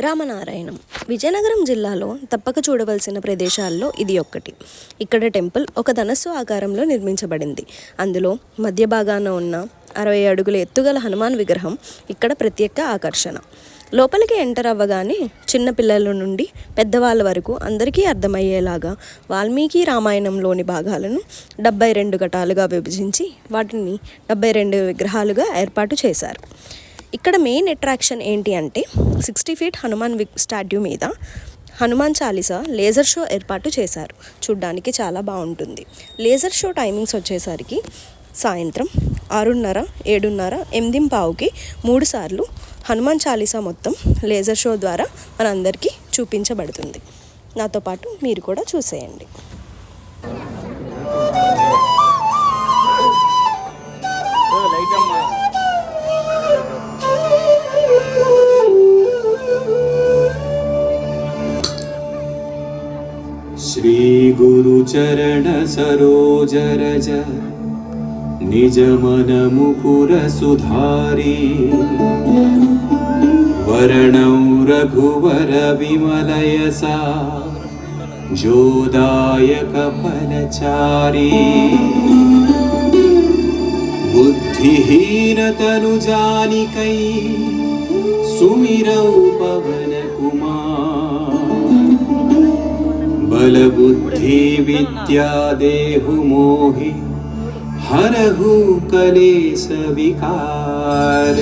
రామనారాయణం. విజయనగరం జిల్లాలో తప్పక చూడవలసిన ప్రదేశాల్లో ఇది ఒక్కటి. ఇక్కడ టెంపుల్ ఒక ధనస్సు ఆకారంలో నిర్మించబడింది. అందులో మధ్య భాగాన ఉన్న అరవై అడుగుల ఎత్తుగల హనుమాన్ విగ్రహం ఇక్కడ ప్రత్యేక ఆకర్షణ. లోపలికి ఎంటర్ అవ్వగానే చిన్నపిల్లల నుండి పెద్దవాళ్ళ వరకు అందరికీ అర్థమయ్యేలాగా వాల్మీకి రామాయణంలోని భాగాలను డెబ్బై రెండు ఘటాలుగా విభజించి వాటిని డెబ్బై రెండు విగ్రహాలుగా ఏర్పాటు చేశారు. ఇక్కడ మెయిన్ అట్రాక్షన్ ఏంటి అంటే సిక్స్టీ ఫీట్ హనుమాన్ విక్ స్టాట్యూ మీద హనుమాన్ చాలీసా లేజర్ షో ఏర్పాటు చేశారు. చూడ్డానికి చాలా బాగుంటుంది. లేజర్ షో టైమింగ్స్ వచ్చేసరికి సాయంత్రం ఆరున్నర ఏడున్నర ఎనిమిది పావుకి మూడు సార్లు హనుమాన్ చాలీసా మొత్తం లేజర్ షో ద్వారా మనందరికీ చూపించబడుతుంది. నాతో పాటు మీరు కూడా చూసేయండి. श्रीगुरुचरणसरोजरज निजमनमुकुरसुधारी वर्णौ रघुवरविमलयसा जोदायकफलचारी। बुद्धिहीनतनुजानिकै सुमिरौ पवनकुमार बलबुद्धि विद्या देहु मोहि हरहु कलेश विकार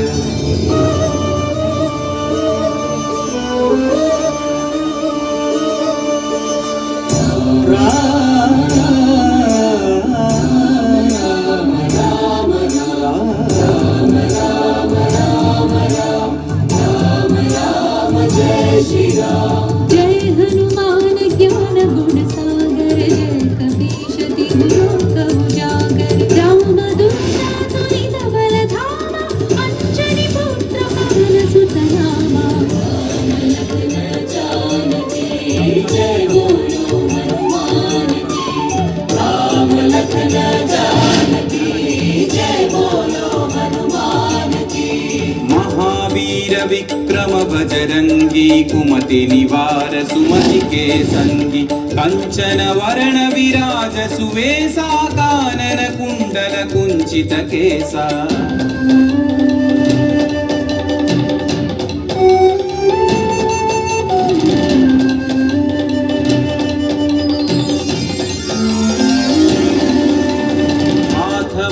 సాంగి కుమతి నివార సుమతికే సంగి కంచన వరణ విరాజ సువేసా కానన కుండల కుంచిత కేసా.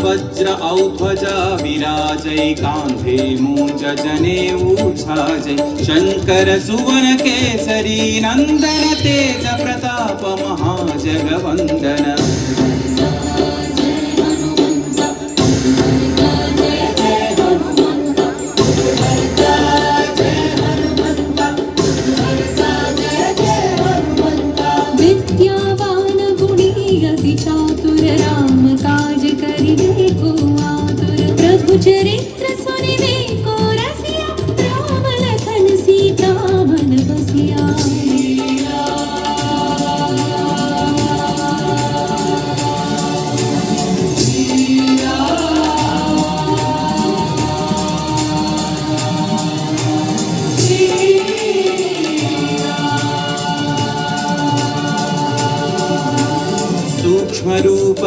वज्र औध्वजा विराजै कान्धे मूज जने ऊर्झाजै शङ्कर सुवन केसरी नन्दन तेज प्रताप महाजगवन्दन।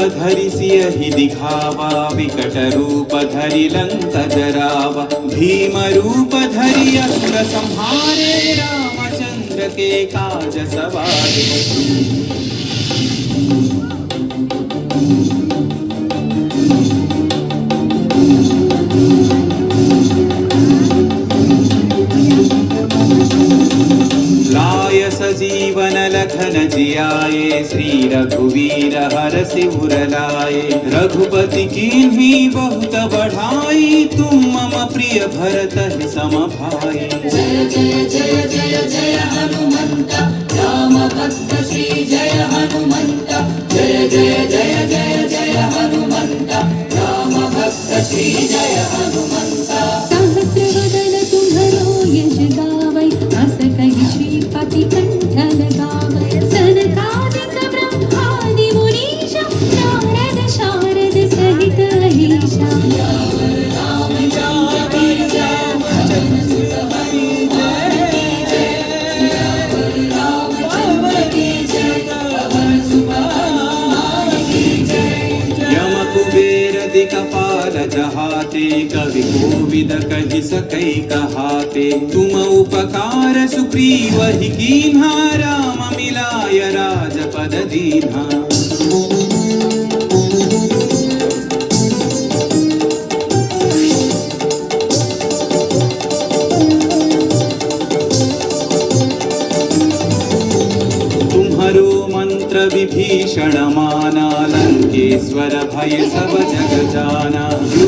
धरिसियहि दिखावा विकटरूप धरि लंक जरा भीम रूप धरि असुर संहारे, रामचंद्र के काज सवारे। लाय सजीवन लखन जियाए श्री रघुवीर हर सिर लाए रघुपति की बहुत बढ़ाई, तुम मम प्रिय भरत सम भाई जय जय जय जय जय हनुमंत राम भक्त श्री जय हनुमंत जय जय जय जय जय हनुमंत राम श्री जय हनुमंत कोविद कहि सकै कहाते। तुम उपकार सुग्रीव ही कीन्हा, राम मिलाय दीन्हा। तुम्हरो मंत्र विभीषण माना, लंकेश्वर भय सब जग जाना।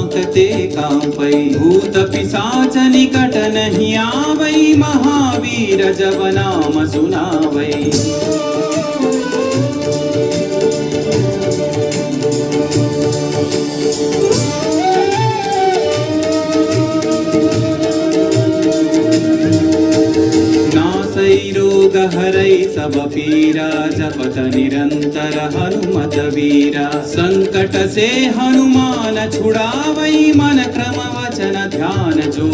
लोक ते कांपै भूत पिशाच निकट नहीं आवै। महावीर जब नाम सुनावै। रोग हरै सब पीरा, जपत निरंतर हनुमत वीरा। संकट से हनुमान छुड़ावै, मन क्रम वचन ध्यान जो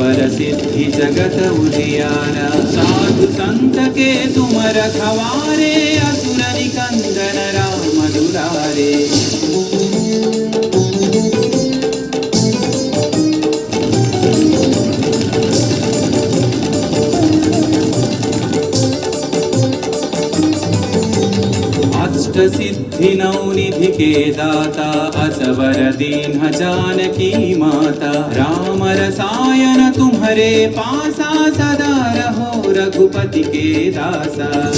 है पर सिद्धि जगत उजियारा साधु संत के तुम रखवारे असुर निकंदन राम दुलारे नौ निधि के दाता असवर दीन जानकी माता। राम रसायन तुम्हारे पासा सदा रहो रघुपति के दासा।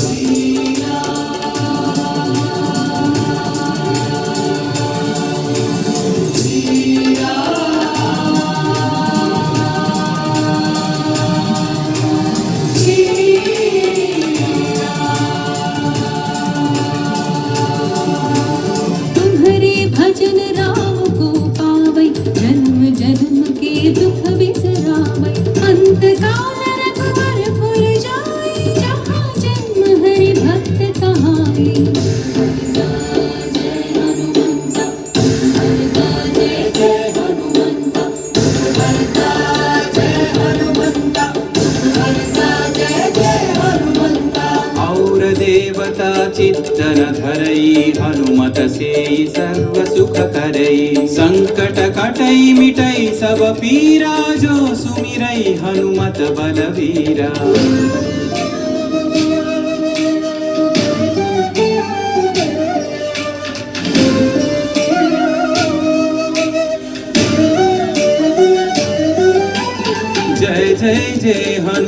देवता चित्तन धरई हनुमत से सर्व सुख करई संकट कटई मिटई सब पीरा जो सुमिरई हनुमत बलवीरा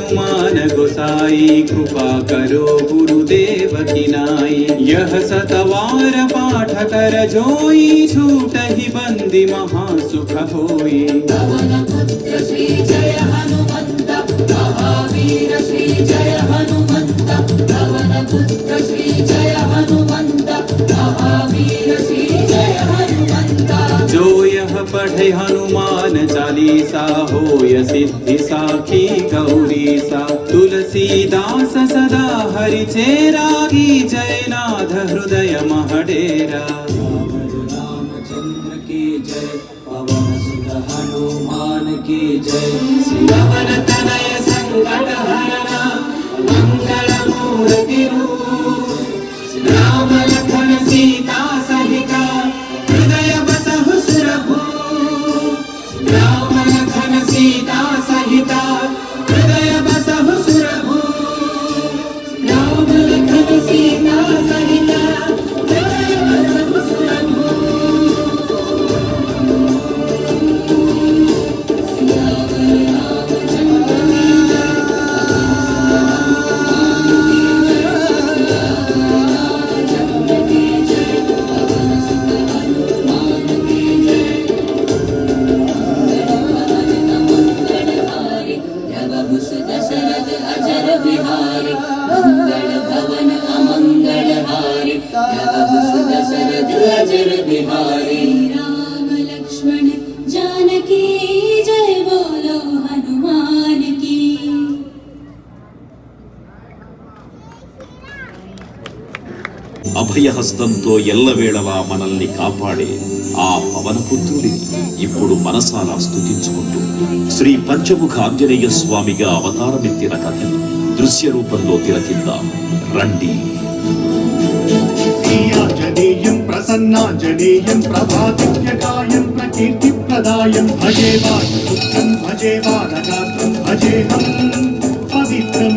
जय गोसाई, कृपा करो गुरुदेव की नाई। यह सतवार पाठ कर जोई छूट ही बंदी महासुख होई। पुत्र श्री जय हनुमंत जय हनुमन्त श्री जो यह पढ़े हनुमान चालीसा होय सिद्धि साखी गौरी सा तुलसीदास सदा हरि चेरागी जयनाथ हृदय महडेरा। रामचंद्र की जय पवन सुत हनुमान की जय। श्रीवन तनय అభయహస్తంతో ఎల్లవేళలా మనల్ని కాపాడే ఆ పవనపుత్రుడిని ఇప్పుడు మనసారా స్థుతించుకుంటూ శ్రీ పంచముఖ ఆంజనేయ స్వామిగా అవతారమెత్తిన కథని దృశ్య రూపంలో తిలకిద్దాం. రండి. ప్రసన్నాంజనేయం ప్రభాదిత్యకాయం ప్రకీర్తి ప్రదాయం భజే పవిత్రం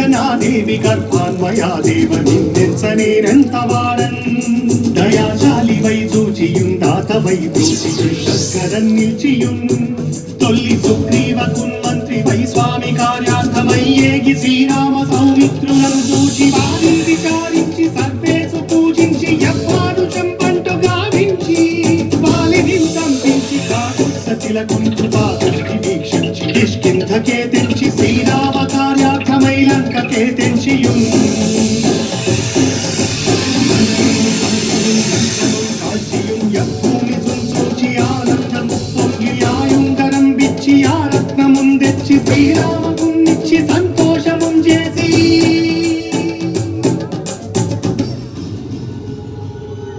అంజనాదేవి గర్భాన్మయా దేవ నిన్నెంచనేనంత వాడన్. దయాశాలి వై చూచియుం దాత వై దూచియుం శస్కరన్ నిల్చియుం తొల్లి సుగ్రీవకున్ మంత్రి వై స్వామి కార్యార్థమై ఏగి శ్రీరామ సౌమిత్రులను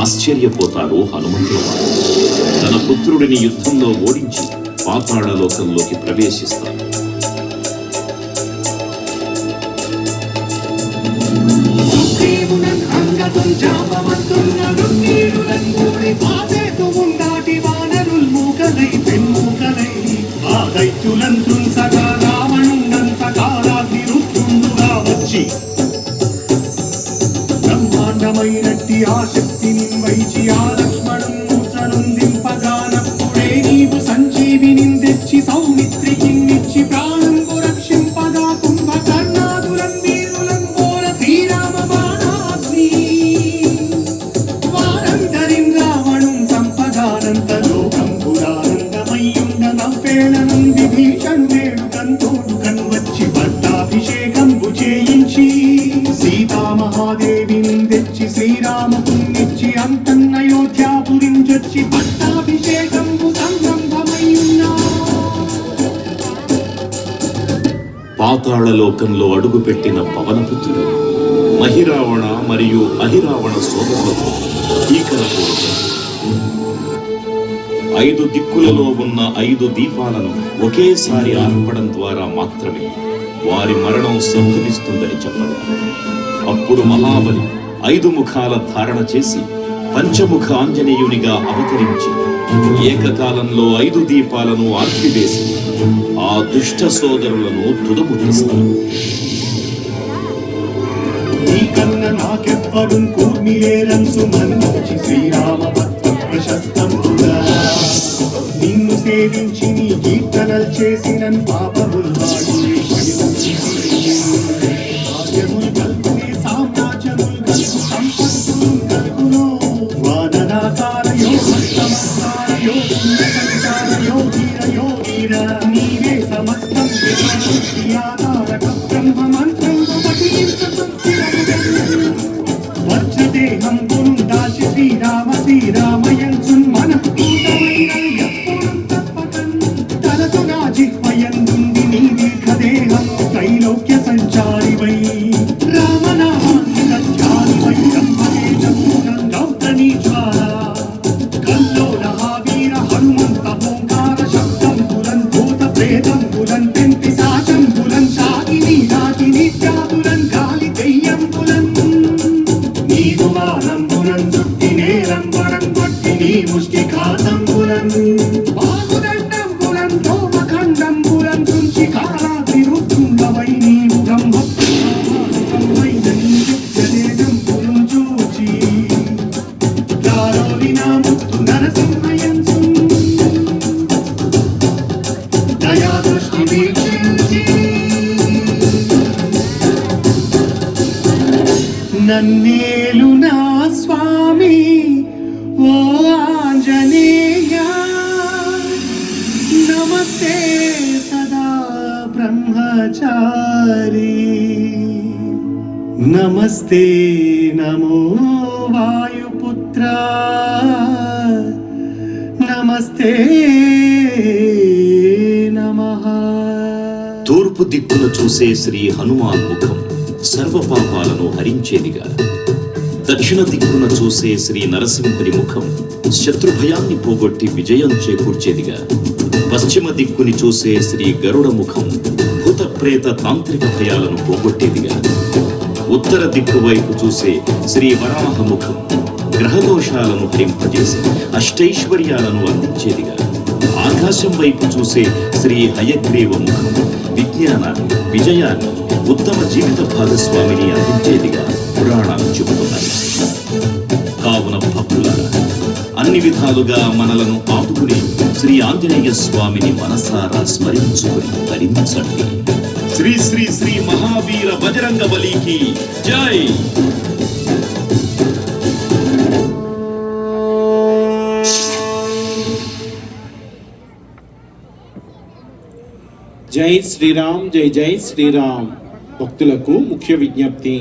ఆశ్చర్యపోతారు హనుమంతుల వారు తన పుత్రుడిని యుద్ధంలో ఓడించి పాతాళలోకంలోకి ప్రవేశిస్తారు. సుగ్రీవునన్ పాతాళ లోకంలో అడుగుపెట్టిన పవనపుత్రుడు మహిరావణ మరియు అహిరావణ సోదరులతో ఐదు దిక్కులలో ఉన్న ఐదు దీపాలను ఒకేసారి ఆర్పడం ద్వారా మాత్రమే వారి మరణం సంభవిస్తుందని చెప్పగా అప్పుడు మహాబలి ఐదు ముఖాల ధారణ చేసి పంచముఖ ఆంజనేయునిగా అవతరించి ఏకకాలంలో ఐదు దీపాలను ఆర్పివేసి ఆ దుష్ట సోదరులను తుదముట్టిస్తారు. నిన్ను సేవించి నీ కీర్తనలు చేసిన పాపములు కల్పునే సామ్రాజ్యములు కలుపు సంపత్తులు కలుపులో 看不穿。నమస్తే నమో వాయుపుత్ర. నమస్తే నమ. తూర్పు దిక్కున చూసే శ్రీ హనుమాన్ ముఖం సర్వ పాపాలను హరించేదిగా దక్షిణ దిక్కున చూసే శ్రీ నరసింహుని ముఖం శత్రుభయాన్ని పోగొట్టి విజయం చేకూర్చేదిగా పశ్చిమ దిక్కుని చూసే శ్రీ గరుడ ముఖం భూత ప్రేత తాంత్రిక భయాలను పోగొట్టేదిగా ఉత్తర దిక్కు వైపు చూసే శ్రీ వరాహముఖం గ్రహదోషాలను హరింపజేసి అష్టైశ్వర్యాలను అందించేదిగా ఆకాశం వైపు చూసే శ్రీ హయగ్రీవ ముఖం విజ్ఞానాన్ని విజయాన్ని ఉత్తమ జీవిత భాగస్వామిని అందించేదిగా పురాణాలు చెబుతున్నాయి. కావున భక్తులారా అన్ని విధాలుగా మనలను ఆదుకుని శ్రీ ఆంజనేయ స్వామిని మనసారా స్మరించుకుని ధరించండి శ్రీ శ్రీ శ్రీ మహావీర బజరంగ బలికి జై జై శ్రీరామ్ జై జై శ్రీరామ్ భక్తులకు ముఖ్య విజ్ఞప్తి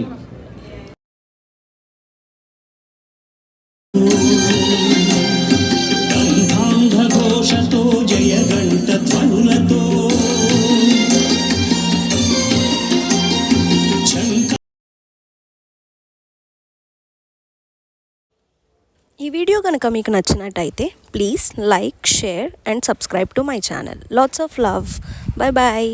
వీడియో కనుక మీకు నచ్చినట్టయితే please like share and subscribe to my channel. Lots of love bye bye